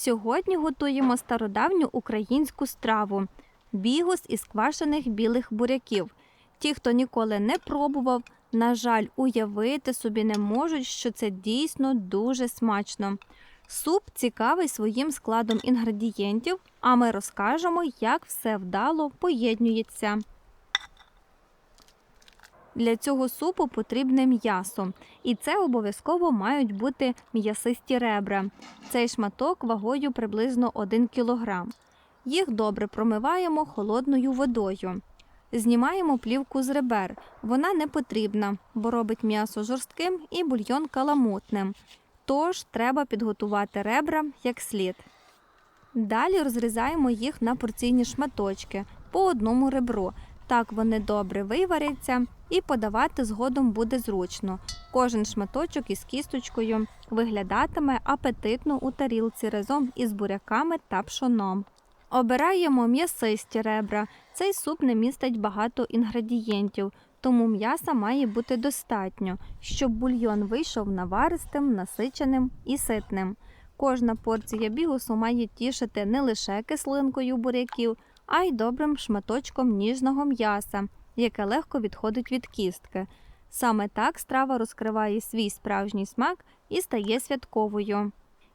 Сьогодні готуємо стародавню українську страву бігус із квашених білих буряків. Ті, хто ніколи не пробував, на жаль, уявити собі не можуть, що це дійсно дуже смачно. Суп цікавий своїм складом інгредієнтів, а ми розкажемо, як все вдало поєднюється. Для цього супу потрібне м'ясо, і це обов'язково мають бути м'ясисті ребра. Цей шматок вагою приблизно 1 кг. Їх добре промиваємо холодною водою. Знімаємо плівку з ребер. Вона не потрібна, бо робить м'ясо жорстким і бульйон каламутним. Тож треба підготувати ребра як слід. Далі розрізаємо їх на порційні шматочки по одному ребру. Так вони добре виваряться і подавати згодом буде зручно. Кожен шматочок із кісточкою виглядатиме апетитно у тарілці разом із буряками та пшоном. Обираємо м'ясисті ребра. Цей суп не містить багато інгредієнтів, тому м'яса має бути достатньо, щоб бульйон вийшов наваристим, насиченим і ситним. Кожна порція бігусу має тішити не лише кислинкою буряків, а й добрим шматочком ніжного м'яса, яке легко відходить від кістки. Саме так страва розкриває свій справжній смак і стає святковою.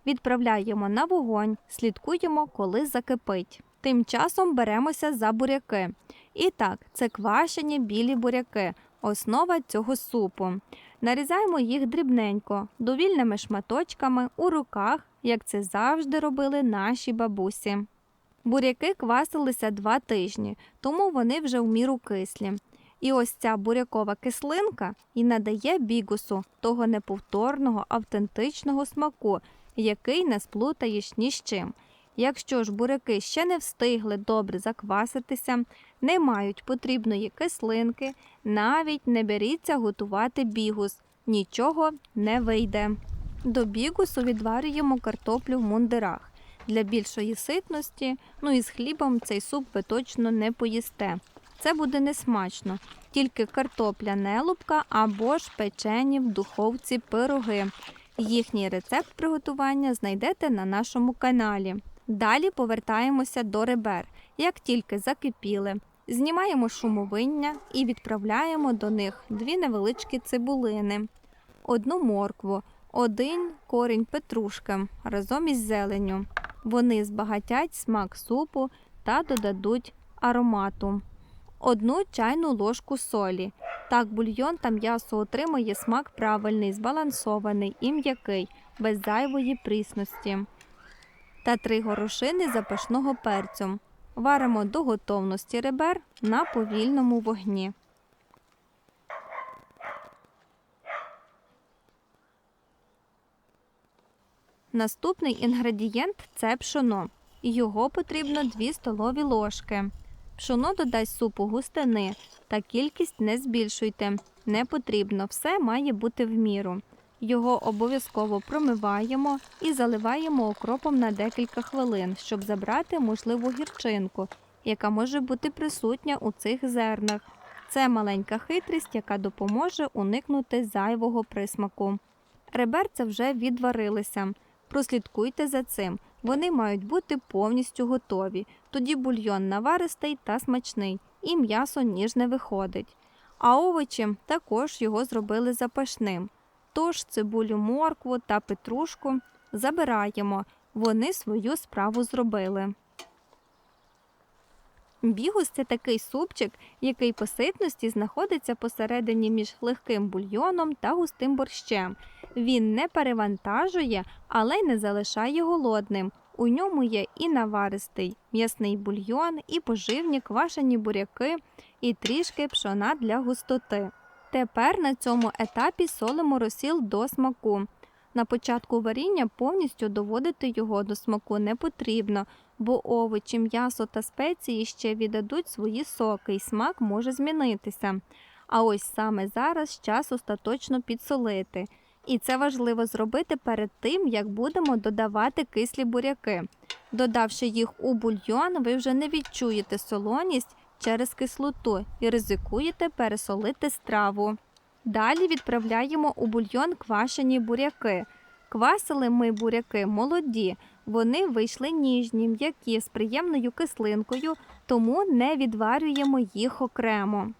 Відправляємо на вогонь, слідкуємо, коли закипить. Тим часом беремося за буряки. І так, це квашені білі буряки, основа цього супу. Нарізаємо їх дрібненько, довільними шматочками у руках, як це завжди робили наші бабусі. Буряки квасилися два тижні, тому вони вже в міру кислі. І ось ця бурякова кислинка і надає бігусу того неповторного, автентичного смаку, який не сплутаєш ні з чим. Якщо ж буряки ще не встигли добре закваситися, не мають потрібної кислинки, навіть не беріться готувати бігус, нічого не вийде. До бігусу відварюємо картоплю в мундирах. Для більшої ситності, ну і з хлібом цей суп ви точно не поїсте. Це буде несмачно, тільки картопля нелубка або ж печені в духовці пироги. Їхній рецепт приготування знайдете на нашому каналі. Далі повертаємося до ребер. Як тільки закипіли, знімаємо шумовиння і відправляємо до них дві невеличкі цибулини, одну моркву, один корінь петрушки разом із зеленню. Вони збагатять смак супу та додадуть аромату. Одну чайну ложку солі. Так бульйон та м'ясо отримує смак правильний, збалансований і м'який, без зайвої прісності. Та три горошини запашного перцю. Варимо до готовності ребер на повільному вогні. Наступний інгредієнт це пшоно. Його потрібно 2 столові ложки. Пшоно додасть супу густини, та кількість не збільшуйте. Не потрібно, все має бути в міру. Його обов'язково промиваємо і заливаємо окропом на декілька хвилин, щоб забрати можливу гірчинку, яка може бути присутня у цих зернах. Це маленька хитрість, яка допоможе уникнути зайвого присмаку. Реберця вже відварилися. Прослідкуйте за цим. Вони мають бути повністю готові. Тоді бульйон наваристий та смачний, і м'ясо ніжне виходить. А овочі також його зробили запашним. Тож цибулю, моркву та петрушку забираємо. Вони свою справу зробили. Бігус це такий супчик, який по ситності знаходиться посередині між легким бульйоном та густим борщем. Він не перевантажує, але й не залишає голодним. У ньому є і наваристий м'ясний бульйон, і поживні квашені буряки, і трішки пшона для густоти. Тепер на цьому етапі солимо розсіл до смаку. На початку варіння повністю доводити його до смаку не потрібно, бо овочі, м'ясо та спеції ще віддадуть свої соки, і смак може змінитися. А ось саме зараз час остаточно підсолити. І це важливо зробити перед тим, як будемо додавати кислі буряки. Додавши їх у бульйон, ви вже не відчуєте солоність через кислоту і ризикуєте пересолити страву. Далі відправляємо у бульйон квашені буряки. Квасили ми буряки молоді, Вони вийшли ніжні, м'які з приємною кислинкою, тому не відварюємо їх окремо.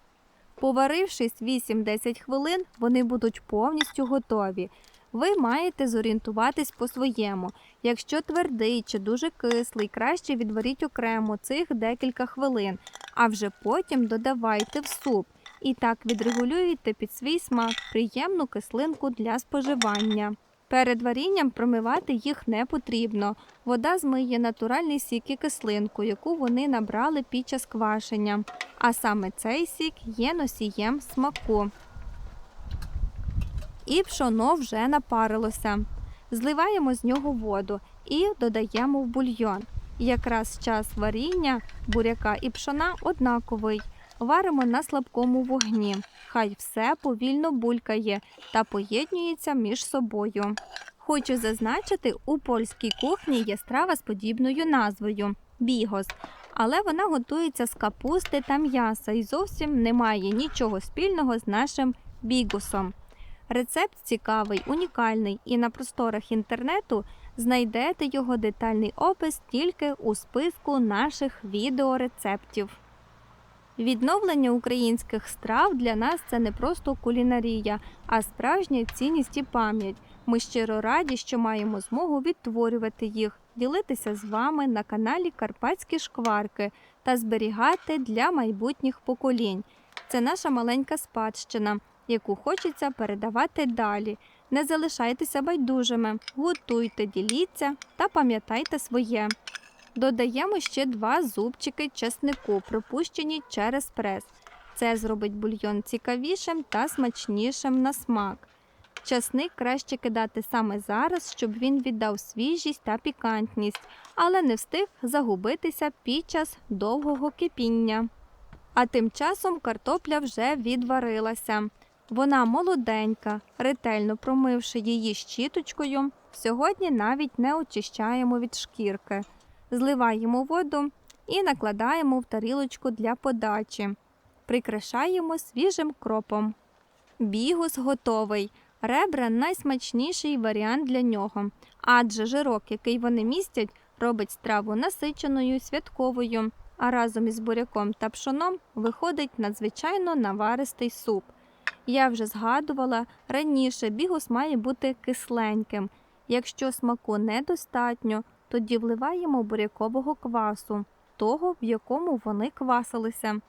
Поварившись 8-10 хвилин, вони будуть повністю готові. Ви маєте зорієнтуватись по-своєму. Якщо твердий чи дуже кислий, краще відваріть окремо цих декілька хвилин, а вже потім додавайте в суп. І так відрегулюєте під свій смак приємну кислинку для споживання. Перед варінням промивати їх не потрібно. Вода змиє натуральний сік і кислинку, яку вони набрали під час квашення. А саме цей сік є носієм смаку. І пшоно вже напарилося. Зливаємо з нього воду і додаємо в бульйон. Якраз час варіння буряка і пшона однаковий. Варимо на слабкому вогні. Хай все повільно булькає та поєднюється між собою. Хочу зазначити, у польській кухні є страва з подібною назвою бігос, але вона готується з капусти та м'яса і зовсім не має нічого спільного з нашим бігусом. Рецепт цікавий, унікальний, і на просторах інтернету знайдете його детальний опис тільки у списку наших відеорецептів. Відновлення українських страв для нас це не просто кулінарія, а справжня цінність і пам'ять. Ми щиро раді, що маємо змогу відтворювати їх, ділитися з вами на каналі Карпатські шкварки та зберігати для майбутніх поколінь. Це наша маленька спадщина, яку хочеться передавати далі. Не залишайтеся байдужими, готуйте, діліться та пам'ятайте своє. Додаємо ще два зубчики чеснику, пропущені через прес. Це зробить бульйон цікавішим та смачнішим на смак. Часник краще кидати саме зараз, щоб він віддав свіжість та пікантність, але не встиг загубитися під час довгого кипіння. А тим часом картопля вже відварилася. Вона молоденька, ретельно промивши її щіточкою, сьогодні навіть не очищаємо від шкірки. Зливаємо воду і накладаємо в тарілочку для подачі. Прикрашаємо свіжим кропом. Бігус готовий. Ребра найсмачніший варіант для нього, адже жирок, який вони містять, робить страву насиченою, святковою, а разом із буряком та пшоном виходить надзвичайно наваристий суп. Я вже згадувала, раніше бігус має бути кисленьким. Якщо смаку недостатньо, тоді вливаємо бурякового квасу, того, в якому вони квасилися.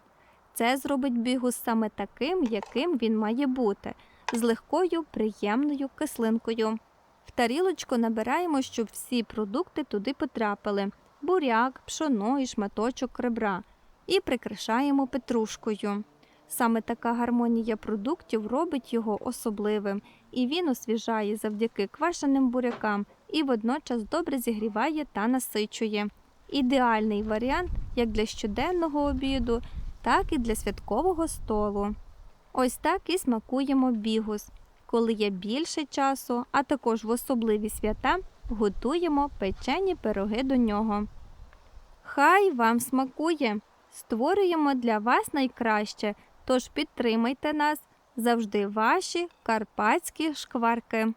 Це зробить бігус саме таким, яким він має бути, з легкою приємною кислинкою. В тарілочку набираємо, щоб всі продукти туди потрапили: буряк, пшоно і шматочок ребра, і прикрашаємо петрушкою. Саме така гармонія продуктів робить його особливим, і він освіжає завдяки квашеним бурякам і водночас добре зігріває та насичує. Ідеальний варіант як для щоденного обіду, так і для святкового столу. Ось так і смакуємо бігус. Коли є більше часу, а також в особливі свята, готуємо печені пироги до нього. Хай вам смакує! Створюємо для вас найкраще, тож підтримайте нас завжди ваші карпатські шкварки.